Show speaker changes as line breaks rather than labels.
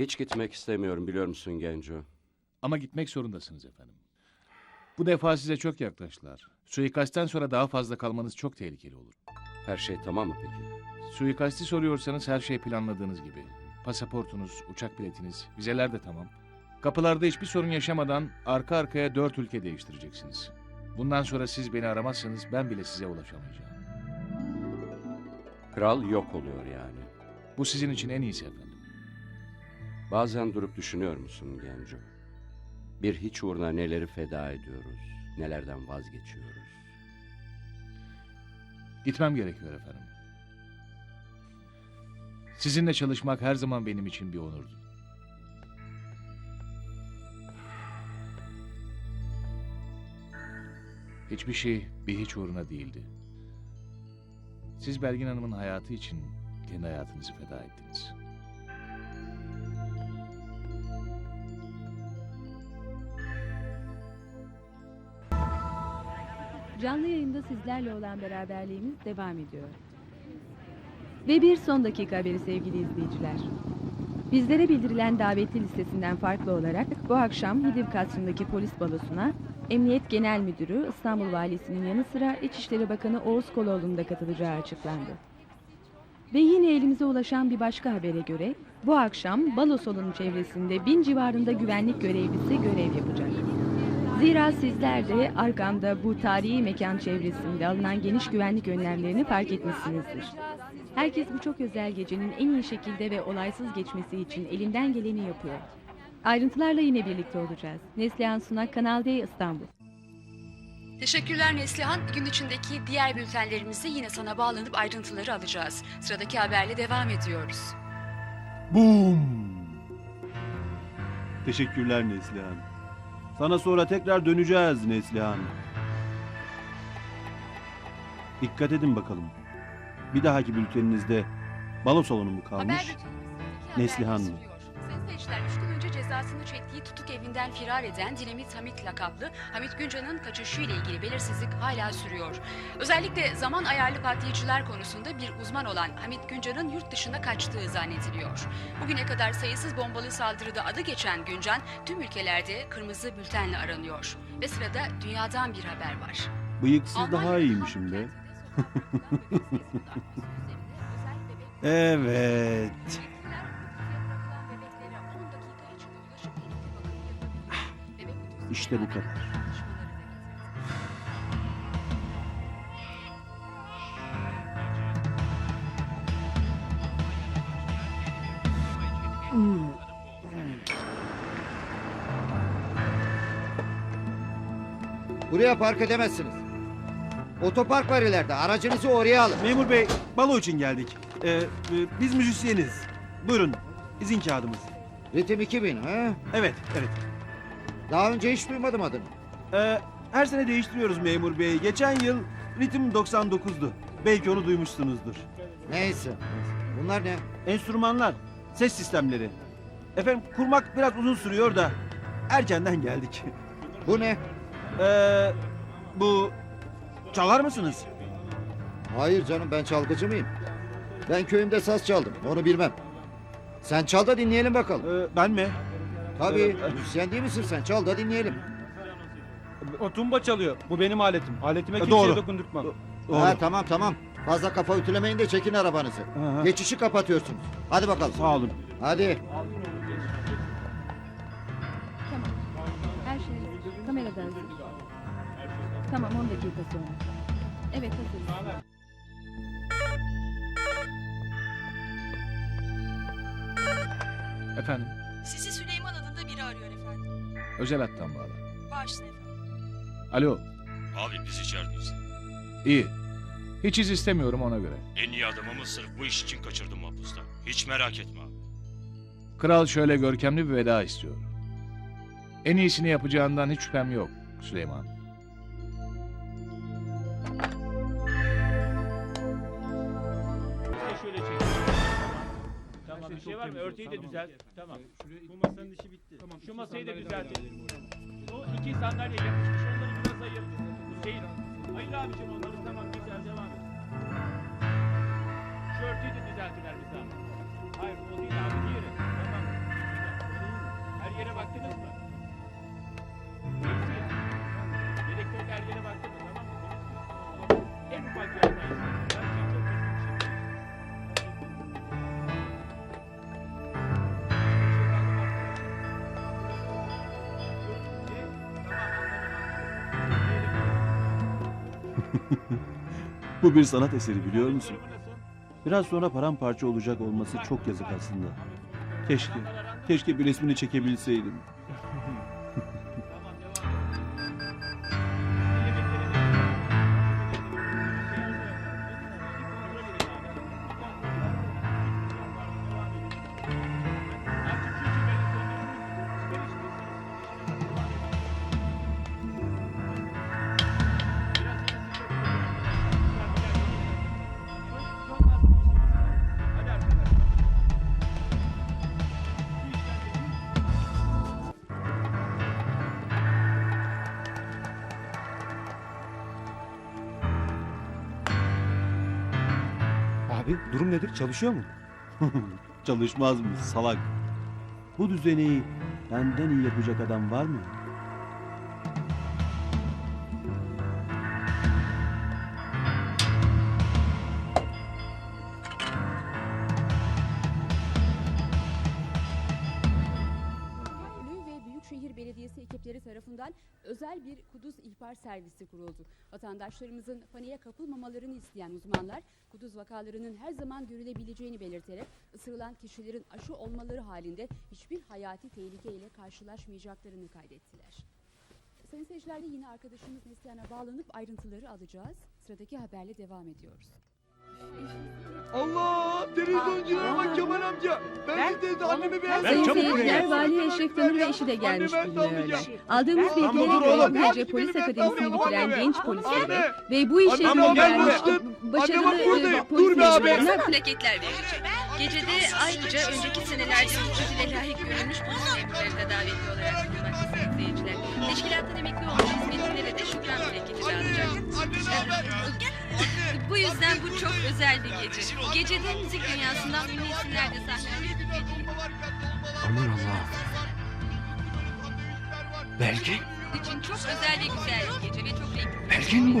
Hiç gitmek istemiyorum biliyor musun Genco?
Ama gitmek zorundasınız efendim. Bu defa size çok yaklaştılar. Suikastten sonra daha fazla kalmanız çok tehlikeli olur.
Her şey tamam mı peki?
Suikasti soruyorsanız her şey planladığınız gibi. Pasaportunuz, uçak biletiniz, vizeler de tamam. Kapılarda hiçbir sorun yaşamadan arka arkaya dört ülke değiştireceksiniz. Bundan sonra siz beni aramazsanız ben bile size ulaşamayacağım.
Kral yok oluyor yani.
Bu sizin için en iyisi efendim.
Bazen durup düşünüyor musun Genco? Bir hiç uğruna neleri feda ediyoruz, nelerden vazgeçiyoruz.
Gitmem gerekiyor efendim. Sizinle çalışmak her zaman benim için bir onurdu. Hiçbir şey bir hiç uğruna değildi. Siz Belgin Hanım'ın hayatı için kendi hayatınızı feda ettiniz.
Canlı yayında sizlerle olan beraberliğimiz devam ediyor. Ve bir son dakika haberi sevgili izleyiciler. Bizlere bildirilen davetli listesinden farklı olarak bu akşam Hidiv Kasrı'ndaki polis balosuna Emniyet Genel Müdürü İstanbul Valisi'nin yanı sıra İçişleri Bakanı Oğuz Koloğlu'nun da katılacağı açıklandı. Ve yine elimize ulaşan bir başka habere göre bu akşam balo salonu çevresinde bin civarında güvenlik görevlisi görev yapacak. Zira sizler de arkamda bu tarihi mekan çevresinde alınan geniş güvenlik önlemlerini fark etmişsinizdir. Herkes bu çok özel gecenin en iyi şekilde ve olaysız geçmesi için elinden geleni yapıyor. Ayrıntılarla yine birlikte olacağız. Neslihan Sunak, Kanal D İstanbul.
Teşekkürler Neslihan. Gün içindeki diğer bültenlerimizde yine sana bağlanıp ayrıntıları alacağız. Sıradaki haberle devam ediyoruz.
Boom! Teşekkürler Neslihan. Sana sonra tekrar döneceğiz Neslihan. Dikkat edin bakalım. Bir dahaki bülteninizde balo salonu mu kalmış? Neslihan mı?
Seyirciler, üç gün önce cezasını çektiği tutuk evinden firar eden Dinamit Hamit lakaplı Hamit Güncan'ın kaçışıyla ilgili belirsizlik hala sürüyor. Özellikle zaman ayarlı patlayıcılar konusunda bir uzman olan Hamit Güncan'ın yurt dışına kaçtığı zannediliyor. Bugüne kadar sayısız bombalı saldırıda adı geçen Güncan tüm ülkelerde kırmızı bültenle aranıyor. Ve sırada dünyadan bir haber var.
Bıyıksız daha iyiymişim
bebek
Evet. İşte bu kadar.
getirdi.
Buraya park edemezsiniz. Otopark var ileride. Aracınızı oraya alın.
Memur bey, balo için geldik. Ee, e, biz müzisyeniz. Buyurun, izin kağıdımız.
Ritim 2000 ha?
Evet, evet.
Daha önce hiç duymadım adını.
Ee, her sene değiştiriyoruz memur bey. Geçen yıl ritim 99'du. Belki onu duymuşsunuzdur.
Neyse. Bunlar ne?
Enstrümanlar, ses sistemleri. Efendim kurmak biraz uzun sürüyor da erkenden geldik.
Bu ne?
Ee, bu çalar mısınız?
Hayır canım ben çalgıcı mıyım? Ben köyümde saz çaldım. Onu bilmem. Sen çal da dinleyelim bakalım.
Ee, ben mi?
Tabii. Müzisyen değil misin sen? Çal da dinleyelim.
O tumba çalıyor. Bu benim aletim. Aletime
E,
kimseye
doğru.
dokundurtmam.
Doğru.
Ha tamam tamam. Fazla kafa ütülemeyin de çekin arabanızı.
Hı.
Geçişi kapatıyorsunuz. Hadi bakalım.
Sağ olun.
Hadi.
Tamam. Her şey kameradan hazır. Tamam 10 dakika sonra. Evet hazır.
Efendim,
Sizi Süleyman
özel hattan bağlı.
Bağışlayın efendim.
Alo,
Abi biz içerideyiz.
iyi. Hiç iz istemiyorum ona göre.
En iyi adamımı sırf bu iş için kaçırdım mahpusta. Hiç merak etme abi.
Kral şöyle görkemli bir veda istiyor. En iyisini yapacağından hiç şüphem yok Süleyman.
Tamam bir şey var mı? Örtüyü de düzelt. Tamam. Bu masanın işi bitti. Şu masayı da düzeltelim. O iki sandalye yapışmış onları biraz ayır. Hüseyin. Hayır abicim onları tamam güzel devam et. Şu örtüyü de düzeltiver bir zahmet. Hayır o değil abi diğeri. Tamam. Her yere baktınız mı?
Bu bir sanat eseri biliyor musun? Biraz sonra paramparça olacak olması çok yazık aslında. Keşke, keşke bir resmini çekebilseydim. Durum nedir? Çalışıyor mu? Çalışmaz mı salak? Bu düzeneyi benden iyi yapacak adam var mı?
Ekipleri tarafından özel bir Kuduz ihbar servisi kuruldu. Vatandaşlarımızın paniğe kapılmamalarını isteyen uzmanlar, Kuduz vakalarının her zaman görülebileceğini belirterek ısırılan kişilerin aşı olmaları halinde hiçbir hayati tehlikeyle karşılaşmayacaklarını kaydettiler. Sayın seyirciler yine arkadaşımız Neslihan'a bağlanıp ayrıntıları alacağız. Sıradaki haberle devam ediyoruz.
Allah! Televizyoncuya bak Kemal amca! Ben, de annemi.
Sayın
çabuk buraya
seyirciler,
gel.
Vali Eşref Demir ve eşi de gelmiş
Anne, ben
bulunuyorlar.
sallayacağım.
Aldığımız
Tamam,
bilgilere
dur
göre
oğlum.
böylece polis
Ben
akademisini
sallayacağım,
bitiren genç
Anne.
ve bu işe
Anne,
başarılı
Anne, bak buradayım.
e, polis
Dur be abi.
memurlarına
plaketler verilecek. Gecede ayrıca önceki senelerde ücretine layık görülmüş polis memurları da davetli olarak bulunmakta sayın seyirciler. Teşkilattan emekli olmuş hizmetlilere de şükran plaketi dağıtacak. Bu yüzden bu çok özel bir gece. Gecede müzik dünyasından ünlü isimler de sahnelenecek bir gece.
Aman Allah. Belki.
için çok özel ve güzel bir gece ve çok renkli.
Belki bu.